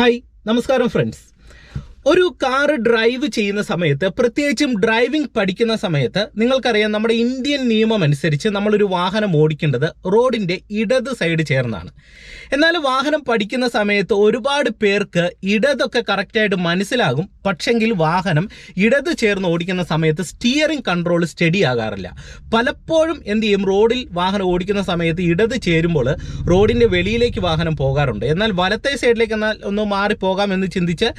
Hi നമസ്കാരം friends. ഒരു car drive ചെയ്യുന്ന സമയത്ത് പ്രത്യേകിച്ചും ഡ്രൈവിംഗ് പഠിക്കുന്ന സമയത്ത് നിങ്ങൾക്കറിയാം നമ്മുടെ ഇന്ത്യൻ നിയമം അനുസരിച്ച് നമ്മളൊരു വാഹനം ഓടിക്കേണ്ടത് റോഡിന്റെ ഇടത് സൈഡ് ചേർന്നാണ്. എന്നാൽ വാഹനം പഠിക്കുന്ന സമയത്ത് ഒരുപാട് പേർക്ക് ഇടതൊക്കെ കറക്റ്റായിട്ട് മനസ്സിലാകും പക്ഷെങ്കിൽ വാഹനം ഇടത് ചേർന്ന് ഓടിക്കുന്ന സമയത്ത് സ്റ്റിയറിംഗ് കൺട്രോൾ സ്റ്റഡി ആകാറില്ല പലപ്പോഴും എന്ത് ചെയ്യും? റോഡിൽ വാഹനം ഓടിക്കുന്ന സമയത്ത് ഇടത് ചേരുമ്പോൾ റോഡിന്റെ വെളിയിലേക്ക് വാഹനം പോകാറുണ്ട്. എന്നാൽ വലത്തെ സൈഡിലേക്ക് എന്നാൽ ഒന്ന് മാറി പോകാമെന്ന് ചിന്തിച്ച്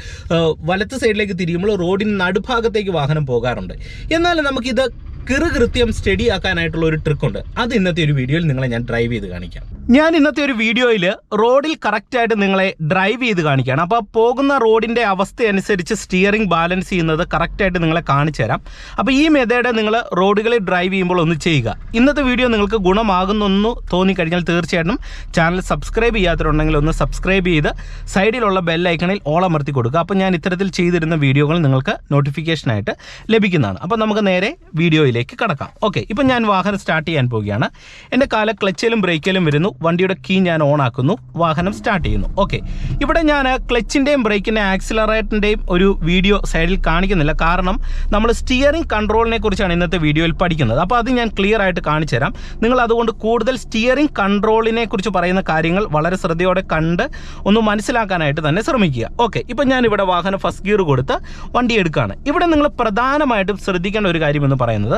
വലത്ത് സൈഡിലേക്ക് തിരിയുമ്പോൾ റോഡിന് നടുഭാഗത്തേക്ക് വാഹനം പോകാറുണ്ട്. എന്നാൽ നമുക്കിത് കിറുകൃത്യം സ്റ്റഡി ആക്കാനായിട്ടുള്ള ഒരു ട്രിക്കുണ്ട് അത് ഇന്നത്തെ ഒരു വീഡിയോയിൽ നിങ്ങളെ ഞാൻ ഡ്രൈവ് ചെയ്ത് കാണിക്കാം. ഞാൻ ഇന്നത്തെ ഒരു വീഡിയോയിൽ റോഡിൽ കറക്റ്റായിട്ട് നിങ്ങളെ ഡ്രൈവ് ചെയ്ത് കാണിക്കുകയാണ്. അപ്പോൾ പോകുന്ന റോഡിന്റെ അവസ്ഥയനുസരിച്ച് സ്റ്റിയറിംഗ് ബാലൻസ് ചെയ്യുന്നത് കറക്റ്റായിട്ട് നിങ്ങളെ കാണിച്ചു തരാം. അപ്പോൾ ഈ മെത്തേഡ് നിങ്ങൾ റോഡുകളിൽ ഡ്രൈവ് ചെയ്യുമ്പോൾ ഒന്ന് ചെയ്യുക. ഇന്നത്തെ വീഡിയോ നിങ്ങൾക്ക് ഗുണമാകുന്നെന്ന് തോന്നിക്കഴിഞ്ഞാൽ തീർച്ചയായിട്ടും ചാനൽ സബ്സ്ക്രൈബ് ചെയ്യാത്തവരുണ്ടെങ്കിൽ ഒന്ന് സബ്സ്ക്രൈബ് ചെയ്ത് സൈഡിലുള്ള ബെൽ ഐക്കണിൽ ഓൾ അമർത്തി കൊടുക്കുക. അപ്പോൾ ഞാൻ ഇത്തരത്തിൽ ചെയ്തിരുന്ന വീഡിയോകൾ നിങ്ങൾക്ക് നോട്ടിഫിക്കേഷനായിട്ട് ലഭിക്കുന്നതാണ്. അപ്പോൾ നമുക്ക് നേരെ വീഡിയോയിലേക്ക് കടക്കാം. ഓക്കെ ഇപ്പം ഞാൻ വാഹനം സ്റ്റാർട്ട് ചെയ്യാൻ പോവുകയാണ്. എന്റെ കാല ക്ലച്ചിലും ബ്രേക്കിലും വരുന്നു. വണ്ടിയുടെ കീ ഞാൻ ഓൺ ആക്കുന്നു. വാഹനം സ്റ്റാർട്ട് ചെയ്യുന്നു. ഓക്കെ ഇവിടെ ഞാൻ ക്ലച്ചിന്റെയും ബ്രേക്കിന്റെ ആക്സിലറേറ്ററിന്റെയും ഒരു വീഡിയോ സൈഡിൽ കാണിക്കുന്നില്ല. കാരണം നമ്മൾ സ്റ്റിയറിംഗ് കൺട്രോളിനെ കുറിച്ചാണ് ഇന്നത്തെ വീഡിയോയിൽ പഠിക്കുന്നത്. അപ്പോൾ അത് ഞാൻ ക്ലിയർ ആയിട്ട് കാണിച്ചു തരാം. നിങ്ങൾ അതുകൊണ്ട് കൂടുതൽ സ്റ്റിയറിംഗ് കൺട്രോളിനെ കുറിച്ച് പറയുന്ന കാര്യങ്ങൾ വളരെ ശ്രദ്ധയോടെ കണ്ട് ഒന്ന് മനസ്സിലാക്കാനായിട്ട് തന്നെ ശ്രമിക്കുക. ഓക്കെ ഇപ്പം ഞാൻ ഇവിടെ വാഹനം ഫസ്റ്റ് ഗിയർ കൊടുത്ത് വണ്ടി എടുക്കുകയാണ് ഇവിടെ നിങ്ങൾ പ്രധാനമായിട്ടും ശ്രദ്ധിക്കേണ്ട ഒരു കാര്യം എന്ന് പറയുന്നത്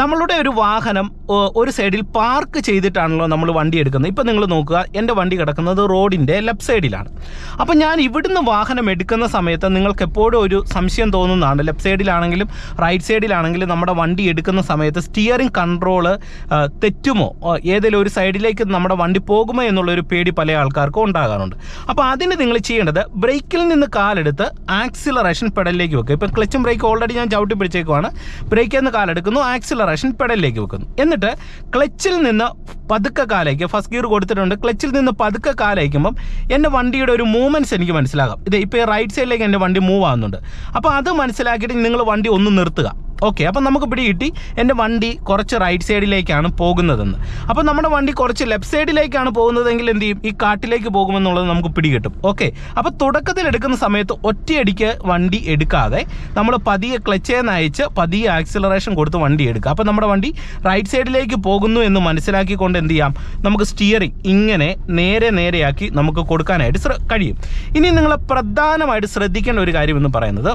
നമ്മളുടെ ഒരു വാഹനം ഒരു സൈഡിൽ പാർക്ക് ചെയ്തിട്ടാണല്ലോ നമ്മൾ വണ്ടി എടുക്കുന്നത്. ഇപ്പം നിങ്ങൾ നോക്കുക എന്റെ വണ്ടി കിടക്കുന്നത് റോഡിന്റെ ലെഫ്റ്റ് സൈഡിലാണ്. അപ്പം ഞാൻ ഇവിടുന്ന് വാഹനം എടുക്കുന്ന സമയത്ത് നിങ്ങൾക്ക് എപ്പോഴും ഒരു സംശയം തോന്നുന്നതാണ്. ലെഫ്റ്റ് സൈഡിലാണെങ്കിലും റൈറ്റ് സൈഡിലാണെങ്കിലും നമ്മുടെ വണ്ടി എടുക്കുന്ന സമയത്ത് സ്റ്റിയറിംഗ് കൺട്രോൾ തെറ്റുമോ? ഏതെങ്കിലും ഒരു സൈഡിലേക്ക് നമ്മുടെ വണ്ടി പോകുമോ എന്നുള്ളൊരു പേടി പല ആൾക്കാർക്കും ഉണ്ടാകാറുണ്ട്. അപ്പോൾ അതിന് നിങ്ങൾ ചെയ്യേണ്ടത് ബ്രേക്കിൽ നിന്ന് കാലെടുത്ത് ആക്സിലറേഷൻ പെഡലിലേക്ക് വെക്കുക. ഇപ്പം ക്ലച്ചും ബ്രേക്ക് ഓൾറെഡി ഞാൻ ചവിട്ടി പിടിച്ചേക്കുവാണ്. ബ്രേക്കിൽ നിന്ന് കാലെടുക്കുന്നു ആക്സിലറേഷൻ പെഡലിലേക്ക് വെക്കുന്നു. എന്നിട്ട് ക്ലച്ചിൽ നിന്ന് പതുക്കെ കാലേക്ക് ഫസ്റ്റ് ഗിയർ കൊടുത്തിട്ടുണ്ട്. ക്ലച്ചിൽ നിന്ന് പതുക്കെ കാലയക്കുമ്പം എന്റെ വണ്ടിയുടെ ഒരു മൂവ്മെന്റ്സ് എനിക്ക് മനസ്സിലാകാം. ഇത് ഇപ്പോൾ റൈറ്റ് സൈഡിലേക്ക് എന്റെ വണ്ടി മൂവ് ആവുന്നുണ്ട്. അപ്പോൾ അത് മനസ്സിലാക്കിയിട്ട് നിങ്ങൾ വണ്ടി ഒന്ന് നിർത്തുക. ഓക്കെ അപ്പം നമുക്ക് പിടി കിട്ടി. എന്റെ വണ്ടി കുറച്ച് റൈറ്റ് സൈഡിലേക്കാണ് പോകുന്നതെന്ന്. അപ്പോൾ നമ്മുടെ വണ്ടി കുറച്ച് ലെഫ്റ്റ് സൈഡിലേക്കാണ് പോകുന്നതെങ്കിൽ എന്ത് ചെയ്യും? ഈ കാട്ടിലേക്ക് പോകുമെന്നുള്ളത് നമുക്ക് പിടികിട്ടും. ഓക്കെ അപ്പോൾ തുടക്കത്തിൽ എടുക്കുന്ന സമയത്ത് ഒറ്റയടിക്ക് വണ്ടി എടുക്കാതെ നമ്മൾ പതിയെ ക്ലച്ചേ നയിച്ച് പതിയെ ആക്സിലറേഷൻ കൊടുത്ത് വണ്ടി എടുക്കുക. അപ്പോൾ നമ്മുടെ വണ്ടി റൈറ്റ് സൈഡിലേക്ക് പോകുന്നു എന്ന് മനസ്സിലാക്കിക്കൊണ്ട് എന്ത് ചെയ്യാം? നമുക്ക് സ്റ്റിയറിംഗ് ഇങ്ങനെ നേരെ നേരെയാക്കി നമുക്ക് കൊടുക്കാനായിട്ട് കഴിയും. ഇനി നിങ്ങൾ പ്രധാനമായിട്ട് ശ്രദ്ധിക്കേണ്ട ഒരു കാര്യം എന്ന് പറയുന്നത്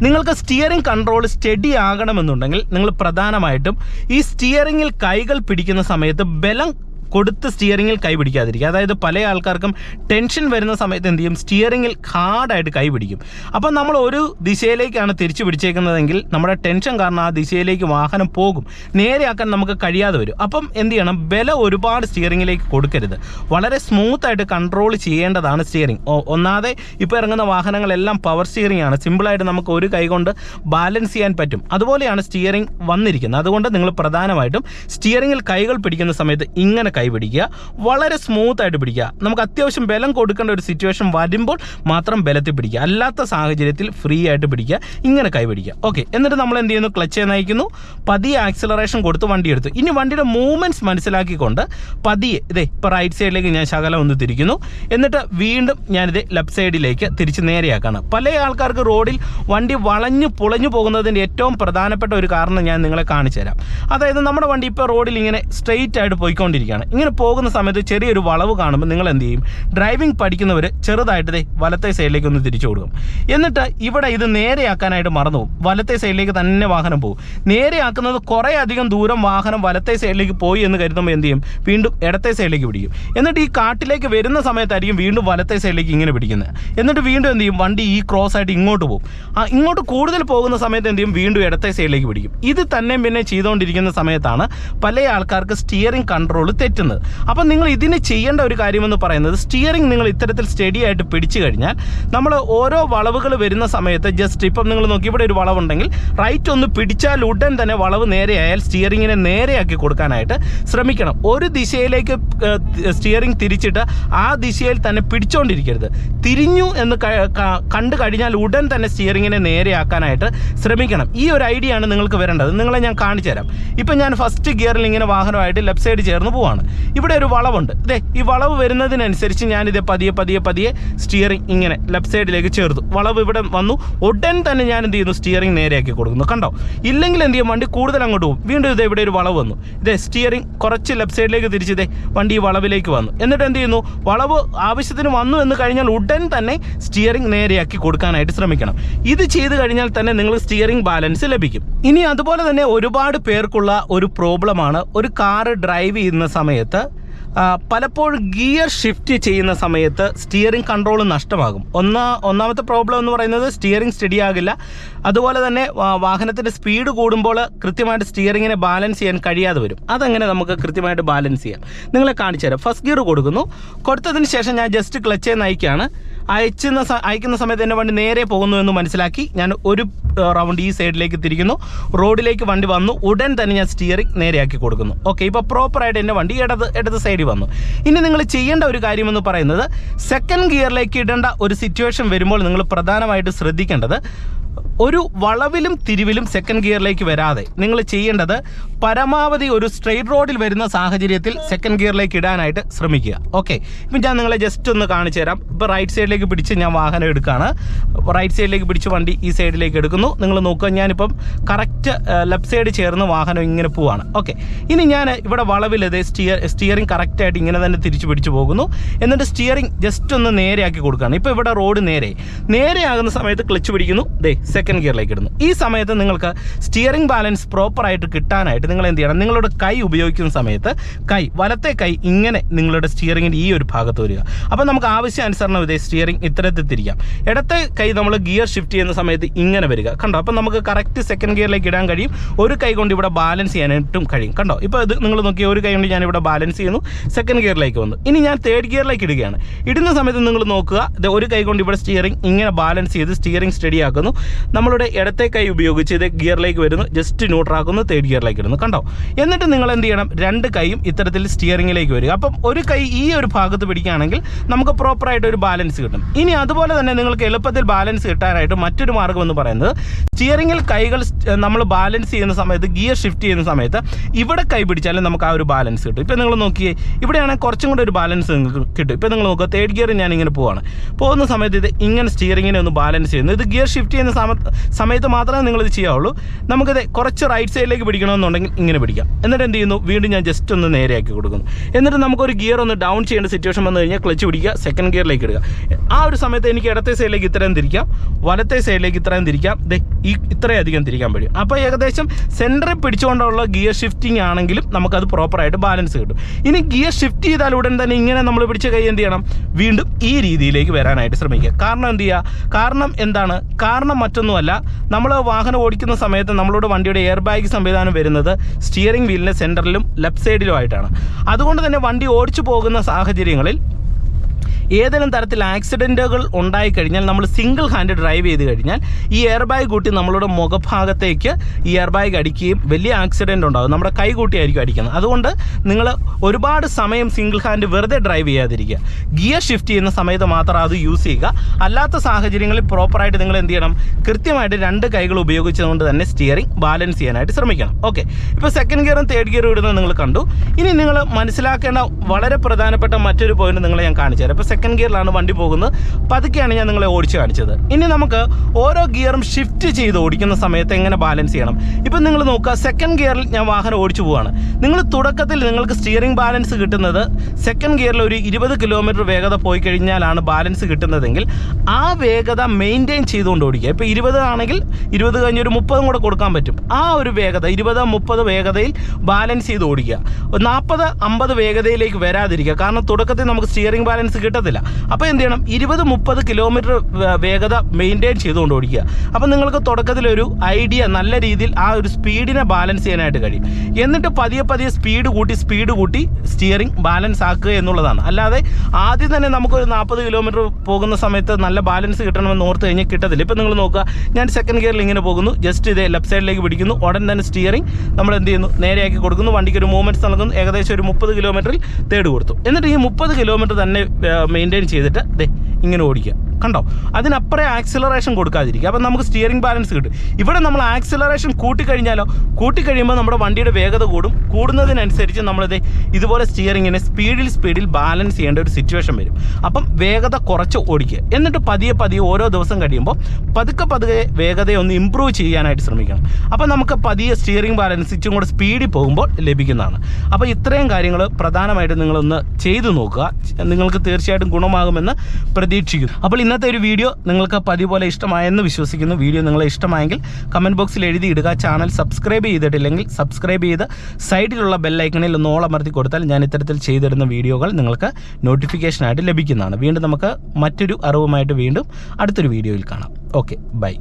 നിങ്ങൾക്ക് സ്റ്റിയറിംഗ് കൺട്രോൾ സ്റ്റഡി ആകണമെന്നുണ്ടെങ്കിൽ നിങ്ങൾ പ്രധാനമായിട്ടും ഈ സ്റ്റിയറിംഗിൽ കൈകൾ പിടിക്കുന്ന സമയത്ത് ബലം കൊടുത്ത് സ്റ്റിയറിങ്ങിൽ കൈ പിടിക്കാതിരിക്കുക. അതായത് പല ആൾക്കാർക്കും ടെൻഷൻ വരുന്ന സമയത്ത് എന്ത് ചെയ്യും? സ്റ്റിയറിങ്ങിൽ ഹാർഡായിട്ട് കൈ പിടിക്കും. അപ്പം നമ്മൾ ഒരു ദിശയിലേക്കാണ് തിരിച്ചു പിടിച്ചേക്കുന്നതെങ്കിൽ നമ്മുടെ ടെൻഷൻ കാരണം ആ ദിശയിലേക്ക് വാഹനം പോകും. നേരെയാക്കാൻ നമുക്ക് കഴിയാതെ വരും. അപ്പം എന്ത് ചെയ്യണം? ബലം ഒരുപാട് സ്റ്റിയറിങ്ങിലേക്ക് കൊടുക്കരുത്. വളരെ സ്മൂത്തായിട്ട് കൺട്രോൾ ചെയ്യേണ്ടതാണ് സ്റ്റിയറിംഗ് ഒന്നാതെ ഇപ്പോൾ ഇറങ്ങുന്ന വാഹനങ്ങളെല്ലാം പവർ സ്റ്റിയറിംഗ് ആണ്. സിമ്പിളായിട്ട് നമുക്ക് ഒരു കൈ കൊണ്ട് ബാലൻസ് ചെയ്യാൻ പറ്റും. അതുപോലെയാണ് സ്റ്റിയറിംഗ് വന്നിരിക്കുന്നത്. അതുകൊണ്ട് നിങ്ങൾ പ്രധാനമായിട്ടും സ്റ്റിയറിംഗിൽ കൈകൾ പിടിക്കുന്ന സമയത്ത് ഇങ്ങനെ കൈ പിടിക്കുക വളരെ സ്മൂത്ത് ആയിട്ട് പിടിക്കുക. നമുക്ക് അത്യാവശ്യം ബലം കൊടുക്കേണ്ട ഒരു സിറ്റുവേഷൻ വരുമ്പോൾ മാത്രം ബലത്തിൽ പിടിക്കുക. അല്ലാത്ത സാഹചര്യത്തിൽ ഫ്രീ ആയിട്ട് പിടിക്കുക. ഇങ്ങനെ കൈ പിടിക്കുക ഓക്കെ എന്നിട്ട് നമ്മൾ എന്ത് ചെയ്യുന്നു? ക്ലച്ച് നയിക്കുന്നു പതിയെ ആക്സിലറേഷൻ കൊടുത്ത് വണ്ടി എടുത്തു. ഇനി വണ്ടിയുടെ മൂവ്മെന്റ്സ് മനസ്സിലാക്കിക്കൊണ്ട് പതിയെ ഇതേ ഇപ്പോൾ റൈറ്റ് സൈഡിലേക്ക് ഞാൻ ശകലം ഒന്ന് തിരിക്കുന്നു. എന്നിട്ട് വീണ്ടും ഞാനിത് ലെഫ്റ്റ് സൈഡിലേക്ക് തിരിച്ച് നേരെയാക്കാണ്. പല ആൾക്കാർക്ക് റോഡിൽ വണ്ടി വളഞ്ഞു പുളഞ്ഞു പോകുന്നതിന്റെ ഏറ്റവും പ്രധാനപ്പെട്ട ഒരു കാരണം ഞാൻ നിങ്ങളെ കാണിച്ചു തരാം അതായത് നമ്മുടെ വണ്ടി ഇപ്പോൾ റോഡിൽ ഇങ്ങനെ സ്ട്രെയിറ്റ് ആയിട്ട് പോയിക്കൊണ്ടിരിക്കുകയാണ്. ഇങ്ങനെ പോകുന്ന സമയത്ത് ചെറിയൊരു വളവ് കാണുമ്പോൾ നിങ്ങൾ എന്ത് ചെയ്യും? ഡ്രൈവിംഗ് പഠിക്കുന്നവർ ചെറുതായിട്ട് വലത്തെ സൈഡിലേക്ക് ഒന്ന് തിരിച്ചു കൊടുക്കും. എന്നിട്ട് ഇവിടെ ഇത് നേരെയാക്കാനായിട്ട് മറന്നു പോകും. വലത്തെ സൈഡിലേക്ക് തന്നെ വാഹനം പോകും. നേരെയാക്കുന്നത് കുറേ അധികം ദൂരം വാഹനം വലത്തെ സൈഡിലേക്ക് പോയി എന്ന് കരുതുമ്പോൾ എന്ത് ചെയ്യും? വീണ്ടും ഇടത്തെ സൈഡിലേക്ക് പിടിക്കും. എന്നിട്ട് ഈ കാട്ടിലേക്ക് വരുന്ന സമയത്തായിരിക്കും വീണ്ടും വലത്തെ സൈഡിലേക്ക് ഇങ്ങനെ പിടിക്കുന്നത്. എന്നിട്ട് വീണ്ടും എന്ത് ചെയ്യും? വണ്ടി ഈ ക്രോസ് ആയിട്ട് ഇങ്ങോട്ട് പോകും. ഇങ്ങോട്ട് കൂടുതൽ പോകുന്ന സമയത്ത് എന്ത് ചെയ്യും? വീണ്ടും ഇടത്തെ സൈഡിലേക്ക് പിടിക്കും. ഇത് തന്നെ പിന്നെ ചെയ്തുകൊണ്ടിരിക്കുന്ന സമയത്താണ് പല ആൾക്കാർക്ക് സ്റ്റിയറിംഗ് കൺട്രോൾ തെറ്റുന്നത് അപ്പം നിങ്ങൾ ഇതിന് ചെയ്യേണ്ട ഒരു കാര്യമെന്ന് പറയുന്നത് സ്റ്റിയറിംഗ് നിങ്ങൾ ഇത്തരത്തിൽ സ്റ്റഡി ആയിട്ട് പിടിച്ചു കഴിഞ്ഞാൽ നമ്മൾ ഓരോ വളവുകൾ വരുന്ന സമയത്ത് ജസ്റ്റ് ഇപ്പം നിങ്ങൾ നോക്കി ഇവിടെ ഒരു വളവുണ്ടെങ്കിൽ റൈറ്റ് ഒന്ന് പിടിച്ചാൽ ഉടൻ തന്നെ വളവ് നേരെയായാൽ സ്റ്റിയറിങ്ങിനെ നേരെയാക്കി കൊടുക്കാനായിട്ട് ശ്രമിക്കണം. ഒരു ദിശയിലേക്ക് സ്റ്റിയറിംഗ് തിരിച്ചിട്ട് ആ ദിശയിൽ തന്നെ പിടിച്ചുകൊണ്ടിരിക്കരുത് തിരിഞ്ഞു എന്ന് കണ്ടു കഴിഞ്ഞാൽ ഉടൻ തന്നെ സ്റ്റിയറിങ്ങിനെ നേരെയാക്കാനായിട്ട് ശ്രമിക്കണം. ഈ ഒരു ഐഡിയ ആണ് നിങ്ങൾക്ക് വരേണ്ടത്. നിങ്ങളെ ഞാൻ കാണിച്ചു തരാം. ഇപ്പം ഞാൻ ഫസ്റ്റ് ഗിയറിൽ ഇങ്ങനെ വാഹനമായിട്ട് ലെഫ്റ്റ് സൈഡ് ചേർന്ന് പോവാണ്. ഇവിടെ ഒരു വളവുണ്ട്. ഇതേ ഈ വളവ് വരുന്നതിനനുസരിച്ച് ഞാനിത് പതിയെ പതിയെ പതിയെ സ്റ്റിയറിംഗ് ഇങ്ങനെ ലെഫ്റ്റ് സൈഡിലേക്ക് ചേർത്തു വളവ് ഇവിടെ വന്നു. ഉടൻ തന്നെ ഞാൻ എന്ത് ചെയ്യുന്നു? സ്റ്റിയറിംഗ് നേരെയാക്കി കൊടുക്കുന്നു. കണ്ടോ? ഇല്ലെങ്കിൽ എന്ത് ചെയ്യും? വണ്ടി കൂടുതൽ അങ്ങോട്ട് പോകും. വീണ്ടും ഇത് ഇവിടെ ഒരു വളവ് വന്നു. ഇതേ സ്റ്റിയറിംഗ് കുറച്ച് ലെഫ്റ്റ് സൈഡിലേക്ക് തിരിച്ചിതേ വണ്ടി ഈ വളവിലേക്ക് വന്നു. എന്നിട്ട് എന്ത് ചെയ്യുന്നു? വളവ് ആവശ്യത്തിന് വന്നു എന്ന് കഴിഞ്ഞാൽ ഉടൻ തന്നെ സ്റ്റിയറിംഗ് നേരെയാക്കി കൊടുക്കാനായിട്ട് ശ്രമിക്കണം. ഇത് ചെയ്ത് കഴിഞ്ഞാൽ തന്നെ നിങ്ങൾ സ്റ്റിയറിംഗ് ബാലൻസ് ലഭിക്കും. ഇനി അതുപോലെ തന്നെ ഒരുപാട് പേർക്കുള്ള ഒരു പ്രോബ്ലമാണ്. ഒരു കാറ് ഡ്രൈവ് ചെയ്യുന്ന സമയത്ത് പലപ്പോഴും ഗിയർ ഷിഫ്റ്റ് ചെയ്യുന്ന സമയത്ത് സ്റ്റിയറിംഗ് കൺട്രോൾ നഷ്ടമാകും. ഒന്നാ ഒന്നാമത്തെ പ്രോബ്ലം എന്ന് പറയുന്നത് സ്റ്റിയറിംഗ് സ്റ്റഡി ആകില്ല. അതുപോലെ തന്നെ വാഹനത്തിന്റെ സ്പീഡ് കൂടുമ്പോൾ കൃത്യമായിട്ട് സ്റ്റിയറിങ്ങിനെ ബാലൻസ് ചെയ്യാൻ കഴിയാതെ വരും. അതങ്ങനെ നമുക്ക് കൃത്യമായിട്ട് ബാലൻസ് ചെയ്യാം. നിങ്ങളെ കാണിച്ചു തരാം. ഫസ്റ്റ് ഗിയർ കൊടുക്കുന്നു. കൊടുത്തതിന് ശേഷം ഞാൻ ജസ്റ്റ് ക്ലച്ചേ നയിക്കുകയാണ്. അയച്ചുന്ന അയക്കുന്ന സമയത്ത് എന്റെ വണ്ടി നേരെ പോകുന്നു എന്ന് മനസ്സിലാക്കി ഞാൻ ഒരു റൗണ്ട് ഈ സൈഡിലേക്ക് തിരിക്കുന്നു റോഡിലേക്ക് വണ്ടി വന്നു. ഉടൻ തന്നെ ഞാൻ സ്റ്റിയറിംഗ് നേരെയാക്കി കൊടുക്കുന്നു. ഓക്കെ ഇപ്പോൾ പ്രോപ്പറായിട്ട് എന്റെ വണ്ടി ഇടത് ഇടത് സൈഡിൽ വന്നു. ഇനി നിങ്ങൾ ചെയ്യേണ്ട ഒരു കാര്യമെന്ന് പറയുന്നത് സെക്കൻഡ് ഗിയറിലേക്ക് ഇടേണ്ട ഒരു സിറ്റുവേഷൻ വരുമ്പോൾ നിങ്ങൾ പ്രധാനമായിട്ട് ശ്രദ്ധിക്കേണ്ടത് ഒരു വളവിലും തിരിവിലും സെക്കൻഡ് ഗിയറിലേക്ക് വരാതെ നിങ്ങൾ ചെയ്യേണ്ടത് പരമാവധി ഒരു സ്ട്രെയിറ്റ് റോഡിൽ വരുന്ന സാഹചര്യത്തിൽ സെക്കൻഡ് ഗിയറിലേക്ക് ഇടാനായിട്ട് ശ്രമിക്കുക. ഓക്കെ ഇപ്പം ഞാൻ നിങ്ങളെ ജസ്റ്റ് ഒന്ന് കാണിച്ചു തരാം. ഇപ്പോൾ റൈറ്റ് സൈഡിലേക്ക് പിടിച്ച് ഞാൻ വാഹനം എടുക്കുകയാണ് റൈറ്റ് സൈഡിലേക്ക് പിടിച്ച് വണ്ടി ഈ സൈഡിലേക്ക് എടുക്കുന്നു. നിങ്ങൾ നോക്കുക ഞാനിപ്പം കറക്റ്റ് ലെഫ്റ്റ് സൈഡ് ചേർന്ന് വാഹനം ഇങ്ങനെ പോവാണ്. ഓക്കെ ഇനി ഞാൻ ഇവിടെ വളവിൽ അതേ സ്റ്റിയർ സ്റ്റിയറിംഗ് കറക്റ്റായിട്ട് ഇങ്ങനെ തന്നെ തിരിച്ചു പിടിച്ചു പോകുന്നു. എന്നിട്ട് സ്റ്റിയറിംഗ് ജസ്റ്റ് ഒന്ന് നേരെയാക്കി കൊടുക്കുകയാണ്. ഇപ്പോൾ ഇവിടെ റോഡ് നേരെ. നേരെയാകുന്ന സമയത്ത് ക്ലച്ച് പിടിക്കുന്നു. ദേ സെക്കൻഡ് ഗിയറിലേക്ക് ഇടുന്നു. ഈ സമയത്ത് നിങ്ങൾക്ക് സ്റ്റിയറിംഗ് ബാലൻസ് പ്രോപ്പറായിട്ട് കിട്ടാനായിട്ട് നിങ്ങൾ എന്ത് ചെയ്യണം? നിങ്ങളുടെ കൈ ഉപയോഗിക്കുന്ന സമയത്ത് കൈ വലത്തെ കൈ ഇങ്ങനെ നിങ്ങളുടെ സ്റ്റിയറിങ്ങിന്റെ ഈ ഒരു ഭാഗത്ത് വരിക. അപ്പോൾ നമുക്ക് ആവശ്യാനുസരണം ഇതേ സ്റ്റിയറിംഗ് ഇത്തരത്തിൽ തിരിക്കാം ഇടത്തെ കൈ നമ്മൾ ഗിയർ ഷിഫ്റ്റ് ചെയ്യുന്ന സമയത്ത് ഇങ്ങനെ വരിക. കണ്ടോ? അപ്പോൾ നമുക്ക് കറക്റ്റ് സെക്കൻഡ് ഗിയറിലേക്ക് ഇടാൻ കഴിയും. ഒരു കൈ കൊണ്ട് ഇവിടെ ബാലൻസ് ചെയ്യാനായിട്ടും കഴിയും. കണ്ടോ? ഇപ്പോൾ ഇത് നിങ്ങൾ നോക്കിയ ഒരു കൈ കൊണ്ട് ഞാൻ ഇവിടെ ബാലൻസ് ചെയ്യുന്നു. സെക്കൻഡ് ഗിയറിലേക്ക് വന്നു. ഇനി ഞാൻ തേർഡ് ഗിയറിലേക്ക് ഇടുകയാണ്. ഇടുന്ന സമയത്ത് നിങ്ങൾ നോക്കുക. ഒരു കൈ കൊണ്ട് ഇവിടെ സ്റ്റിയറിംഗ് ഇങ്ങനെ ബാലൻസ് ചെയ്ത് സ്റ്റിയറിംഗ് സ്റ്റഡി ആക്കുന്നു. നമ്മളുടെ ഇടത്തെ കൈ ഉപയോഗിച്ച് ഇത് ഗിയറിലേക്ക് വരുന്നു. ജസ്റ്റ് ന്യൂട്രാക്കുന്നു തേർഡ് ഗിയറിലേക്ക് ഇടുന്നു കണ്ടോ? എന്നിട്ട് നിങ്ങൾ എന്ത് ചെയ്യണം? രണ്ട് കൈയും ഇത്തരത്തിൽ സ്റ്റിയറിംഗിലേക്ക് വരിക. അപ്പം ഒരു കൈ ഈ ഒരു ഭാഗത്ത് പിടിക്കുകയാണെങ്കിൽ നമുക്ക് പ്രോപ്പറായിട്ട് ഒരു ബാലൻസ് കിട്ടും. ഇനി അതുപോലെ തന്നെ നിങ്ങൾക്ക് എളുപ്പത്തിൽ ബാലൻസ് കിട്ടാനായിട്ട് മറ്റൊരു മാർഗം എന്ന് പറയുന്നത് സ്റ്റിയറിംഗിൽ കൈകൾ നമ്മൾ ബാലൻസ് ചെയ്യുന്ന സമയത്ത് ഗിയർ ഷിഫ്റ്റ് ചെയ്യുന്ന സമയത്ത് ഇവിടെ കൈ പിടിച്ചാലും നമുക്ക് ആ ഒരു ബാലൻസ് കിട്ടും. ഇപ്പം നിങ്ങൾ നോക്കിയേ ഇവിടെയാണെങ്കിൽ കുറച്ചും കൂടെ ഒരു ബാലൻസ് നിങ്ങൾക്ക് കിട്ടും. ഇപ്പം നിങ്ങൾ നോക്കുക തേർഡ് ഗിയർ ഞാൻ ഇങ്ങനെ പോവാണ്. പോകുന്ന സമയത്ത് ഇത് ഇങ്ങനെ സ്റ്റിയറിങ്ങിനെ ഒന്ന് ബാലൻസ് ചെയ്യുന്നു. ഇത് ഗിയർ ഷിഫ്റ്റ് ചെയ്യുന്ന സമയത്ത് മാത്രമേ നിങ്ങളിത് ചെയ്യാവുള്ളൂ. നമുക്കിത് കുറച്ച് റൈറ്റ് സൈഡിലേക്ക് പിടിക്കണമെന്നുണ്ടെങ്കിൽ ഇങ്ങനെ പിടിക്കാം. എന്നിട്ട് എന്ത് ചെയ്യുന്നു? വീണ്ടും ഞാൻ ജസ്റ്റ് ഒന്ന് നേരെയാക്കി കൊടുക്കുന്നു. എന്നിട്ട് നമുക്കൊരു ഗിയർ ഒന്ന് ഡൗൺ ചെയ്യേണ്ട സിറ്റുവേഷൻ വന്നു കഴിഞ്ഞാൽ ക്ലച്ച് പിടിക്കുക സെക്കൻഡ് ഗിയറിലേക്ക് ഇടുക. ആ ഒരു സമയത്ത് എനിക്ക് ഇടത്തെ സൈഡിലേക്ക് ഇത്രയും തിരിക്കാം. വലത്തെ സൈഡിലേക്ക് ഇത്രയും തിരിക്കാം. ഈ ഇത്രയും അധികം തിരിക്കാൻ പറ്റും. അപ്പോൾ ഏകദേശം സെന്ററിൽ പിടിച്ചുകൊണ്ടുള്ള ഗിയർ ഷിഫ്റ്റിംഗ് ആണെങ്കിലും നമുക്കത് പ്രോപ്പറായിട്ട് ബാലൻസ് കിട്ടും. ഇനി ഗിയർ ഷിഫ്റ്റ് ചെയ്താൽ ഉടൻ തന്നെ ഇങ്ങനെ നമ്മൾ പിടിച്ച കൈ എന്ത് ചെയ്യണം? വീണ്ടും ഈ രീതിയിലേക്ക് വരാനായിട്ട് ശ്രമിക്കുക. കാരണം എന്ത് ചെയ്യുക? കാരണം എന്താണ്? കാരണം മറ്റൊന്നുമല്ല നമ്മൾ വാഹനം ഓടിക്കുന്ന സമയത്ത് നമ്മളോട് വണ്ടിയുടെ എയർ ബാഗ് സംവിധാനം വരുന്നത് സ്റ്റിയറിംഗ് വീലിന്റെ സെന്ററിലും ലെഫ്റ്റ് സൈഡിലും ആയിട്ടാണ് അതുകൊണ്ട് തന്നെ വണ്ടി ഓടിച്ചു പോകുന്ന സാഹചര്യങ്ങളിൽ ഏതെങ്കിലും തരത്തിൽ ആക്സിഡന്റുകൾ ഉണ്ടായിക്കഴിഞ്ഞാൽ നമ്മൾ സിംഗിൾ ഹാൻഡ് ഡ്രൈവ് ചെയ്ത് കഴിഞ്ഞാൽ ഈ എയർ ബാഗ് കൂട്ടി നമ്മളുടെ മുഖഭാഗത്തേക്ക് ഈ എയർ ബാഗ് അടിക്കുകയും വലിയ ആക്സിഡന്റ് ഉണ്ടാകും. നമ്മുടെ കൈ കൂട്ടിയായിരിക്കും അടിക്കുന്നത്. അതുകൊണ്ട് നിങ്ങൾ ഒരുപാട് സമയം സിംഗിൾ ഹാൻഡ് വെറുതെ ഡ്രൈവ് ചെയ്യാതിരിക്കുക. ഗിയർ ഷിഫ്റ്റ് ചെയ്യുന്ന സമയത്ത് മാത്രം അത് യൂസ് ചെയ്യുക. അല്ലാത്ത സാഹചര്യങ്ങളിൽ പ്രോപ്പറായിട്ട് നിങ്ങൾ എന്ത് ചെയ്യണം? കൃത്യമായിട്ട് രണ്ട് കൈകൾ ഉപയോഗിച്ചുകൊണ്ട് തന്നെ സ്റ്റിയറിംഗ് ബാലൻസ് ചെയ്യാനായിട്ട് ശ്രമിക്കണം. ഓക്കെ ഇപ്പോൾ സെക്കൻഡ് ഗിയറും തേർഡ് ഗിയറും ഇടുന്നത് നിങ്ങൾ കണ്ടു. ഇനി നിങ്ങൾ മനസ്സിലാക്കേണ്ട വളരെ പ്രധാനപ്പെട്ട മറ്റൊരു പോയിന്റ് നിങ്ങളെ ഞാൻ കാണിച്ചു തരാം. ഇപ്പോൾ സെക്കൻഡ് ഗിയറിലാണ് വണ്ടി പോകുന്നത്. പതുക്കെയാണ് ഞാൻ നിങ്ങളെ ഓടിച്ച് കാണിച്ചത്. ഇനി നമുക്ക് ഓരോ ഗിയറും ഷിഫ്റ്റ് ചെയ്ത് ഓടിക്കുന്ന സമയത്ത് എങ്ങനെ ബാലൻസ് ചെയ്യണം? ഇപ്പം നിങ്ങൾ നോക്കുക സെക്കൻഡ് ഗിയറിൽ ഞാൻ വാഹനം ഓടിച്ചു പോവാണ്. നിങ്ങൾ തുടക്കത്തിൽ നിങ്ങൾക്ക് സ്റ്റിയറിംഗ് ബാലൻസ് കിട്ടുന്നത് സെക്കൻഡ് ഗിയറിൽ ഒരു ഇരുപത് കിലോമീറ്റർ വേഗത പോയി കഴിഞ്ഞാലാണ് ബാലൻസ് കിട്ടുന്നതെങ്കിൽ ആ വേഗത മെയിന്റെയിൻ ചെയ്തുകൊണ്ട് ഓടിക്കുക. ഇപ്പോൾ ഇരുപത് ആണെങ്കിൽ ഇരുപത് കഴിഞ്ഞ് ഒരു മുപ്പതും കൂടെ കൊടുക്കാൻ പറ്റും. ആ ഒരു വേഗത ഇരുപത് മുപ്പത് വേഗതയിൽ ബാലൻസ് ചെയ്ത് ഓടിക്കുക. നാൽപ്പത് അമ്പത് വേഗതയിലേക്ക് വരാതിരിക്കുക. കാരണം തുടക്കത്തിൽ നമുക്ക് സ്റ്റിയറിംഗ് ബാലൻസ് കിട്ടത്തില്ല. അപ്പോൾ എന്ത് ചെയ്യണം? ഇരുപത് മുപ്പത് കിലോമീറ്റർ വേഗത മെയിന്റെയിൻ ചെയ്തുകൊണ്ട് ഓടിക്കുക. അപ്പോൾ നിങ്ങൾക്ക് തുടക്കത്തിലൊരു ഐഡിയ നല്ല രീതിയിൽ ആ ഒരു സ്പീഡിനെ ബാലൻസ് ചെയ്യാനായിട്ട് കഴിയും. എന്നിട്ട് പതിയെ പതിയെ സ്പീഡ് കൂട്ടി സ്പീഡ് കൂട്ടി സ്റ്റിയറിംഗ് ബാലൻസ് ആക്കുക എന്നുള്ളതാണ്. അല്ലാതെ ആദ്യം തന്നെ നമുക്കൊരു നാൽപ്പത് കിലോമീറ്റർ പോകുന്ന സമയത്ത് നല്ല ബാലൻസ് കിട്ടണമെന്ന് ഓർത്ത് കഴിഞ്ഞാൽ കിട്ടത്തില്ല. ഇപ്പം നിങ്ങൾ നോക്കുക ഞാൻ സെക്കൻഡ് ഗിയറിൽ ഇങ്ങനെ പോകുന്നു. ജസ്റ്റ് ഇതേ ലെഫ്റ്റ് സൈഡിലേക്ക് പിടിക്കുന്നു. ഉടൻ തന്നെ സ്റ്റിയറിംഗ് നമ്മൾ എന്ത് ചെയ്യുന്നു? നേരെയാക്കി കൊടുക്കുന്നു. വണ്ടിക്ക് ഒരു മൂവ്മെന്റ്സ് നൽകുന്നു. ഏകദേശം ഒരു മുപ്പത് കിലോമീറ്ററിൽ തേട് കൊടുത്തു എന്നിട്ട് ഈ മുപ്പത് കിലോമീറ്റർ തന്നെ മെയിന്റെയിൻ ചെയ്തിട്ട് ദേ ഇങ്ങനെ ഓടിക്കുക. കണ്ടോ? അതിനപ്പുറേ ആക്സിലറേഷൻ കൊടുക്കാതിരിക്കുക. അപ്പം നമുക്ക് സ്റ്റിയറിംഗ് ബാലൻസ് കിട്ടും. ഇവിടെ നമ്മൾ ആക്സിലറേഷൻ കൂട്ടിക്കഴിഞ്ഞാലോ കൂട്ടിക്കഴിയുമ്പോൾ നമ്മുടെ വണ്ടിയുടെ വേഗത കൂടും. കൂടുന്നതിനനുസരിച്ച് നമ്മളിത് ഇതുപോലെ സ്റ്റിയറിങ്ങിനെ സ്പീഡിൽ സ്പീഡിൽ ബാലൻസ് ചെയ്യേണ്ട ഒരു സിറ്റുവേഷൻ വരും. അപ്പം വേഗത കുറച്ച് ഓടിക്കുക. എന്നിട്ട് പതിയെ പതിയെ ഓരോ ദിവസം കഴിയുമ്പോൾ പതുക്കെ പതുക്കെ വേഗതയെ ഒന്ന് ഇമ്പ്രൂവ് ചെയ്യാനായിട്ട് ശ്രമിക്കണം. അപ്പം നമുക്ക് പതിയെ സ്റ്റിയറിംഗ് ബാലൻസ് ഇച്ചും കൂടെ സ്പീഡിൽ പോകുമ്പോൾ ലഭിക്കുന്നതാണ്. അപ്പോൾ ഇത്രയും കാര്യങ്ങൾ പ്രധാനമായിട്ടും നിങ്ങളൊന്ന് ചെയ്തു നോക്കുക. നിങ്ങൾക്ക് തീർച്ചയായിട്ടും ഗുണമാകുമെന്ന് പ്രതീക്ഷിക്കുന്നു. അപ്പോൾ ഇന്നത്തെ ഒരു വീഡിയോ നിങ്ങൾക്ക് പതിപോലെ ഇഷ്ടമായെന്ന് വിശ്വസിക്കുന്നു. വീഡിയോ നിങ്ങളെ ഇഷ്ടമായെങ്കിൽ കമന്റ് ബോക്സിൽ എഴുതിയിടുക ചാനൽ സബ്സ്ക്രൈബ് ചെയ്തിട്ടില്ലെങ്കിൽ സബ്സ്ക്രൈബ് ചെയ്ത് സൈഡിലുള്ള ബെല്ലൈക്കണിൽ ഒന്ന് ഓളമർത്തി കൊടുത്താൽ ഞാൻ ഇത്തരത്തിൽ ചെയ്തിടുന്ന വീഡിയോകൾ നിങ്ങൾക്ക് നോട്ടിഫിക്കേഷനായിട്ട് ലഭിക്കുന്നതാണ്. വീണ്ടും നമുക്ക് മറ്റൊരു അറിവുമായിട്ട് വീണ്ടും അടുത്തൊരു വീഡിയോയിൽ കാണാം. Okay bye